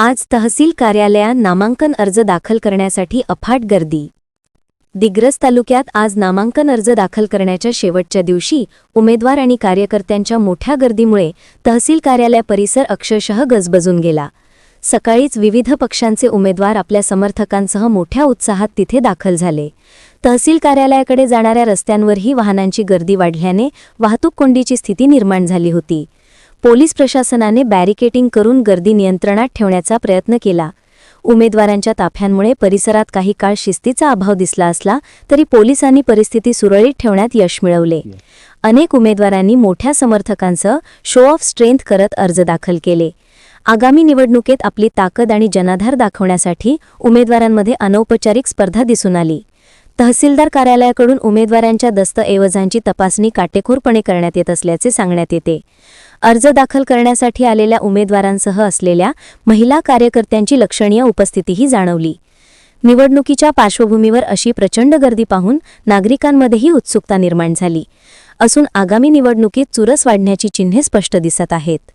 आज तहसील कार्यालयात नामांकन अर्ज दाखल करण्यासाठी अफाट गर्दी. दिग्रस तालुक्यात आज नामांकन अर्ज दाखल करण्याच्या शेवटच्या दिवशी उमेदवार आणि कार्यकर्त्यांच्या मोठ्या गर्दीमुळे तहसील कार्यालय परिसर अक्षरशः गजबजून गेला. सकाळीच विविध पक्षांचे उमेदवार आपल्या समर्थकांसह मोठ्या उत्साहात तिथे दाखल झाले. तहसील कार्यालयाकडे जाणाऱ्या रस्त्यांवरही वाहनांची गर्दी वाढल्याने वाहतूक कोंडीची स्थिती निर्माण झाली होती. पोलीस प्रशासनाने बॅरिकेटिंग करून गर्दी नियंत्रणात ठेवण्याचा प्रयत्न केला. उमेदवारांच्या ताफ्यांमुळे परिसरात काही काळ शिस्तीचा अभाव दिसला असला तरी पोलिसांनी परिस्थिती सुरळीत ठेवण्यात यश मिळवले. अनेक उमेदवारांनी मोठ्या समर्थकांसह शो ऑफ स्ट्रेंथ करत अर्ज दाखल केले. आगामी निवडणुकीत आपली ताकद आणि जनाधार दाखवण्यासाठी उमेदवारांमध्ये अनौपचारिक स्पर्धा दिसून आली. तहसीलदार कार्यालयाकडून उमेदवारांच्या दस्तऐवजांची तपासणी काटेकोरपणे करण्यात येत असल्याचे सांगण्यात येते. अर्ज दाखल करण्यासाठी आलेल्या उमेदवारांसह असलेल्या महिला कार्यकर्त्यांची लक्षणीय उपस्थितीही जाणवली. निवडणुकीच्या पार्श्वभूमीवर अशी प्रचंड गर्दी पाहून नागरिकांमध्येही उत्सुकता निर्माण झाली. असून आगामी निवडणुकीत चुरस वाढण्याची चिन्हे स्पष्ट दिसत आहेत.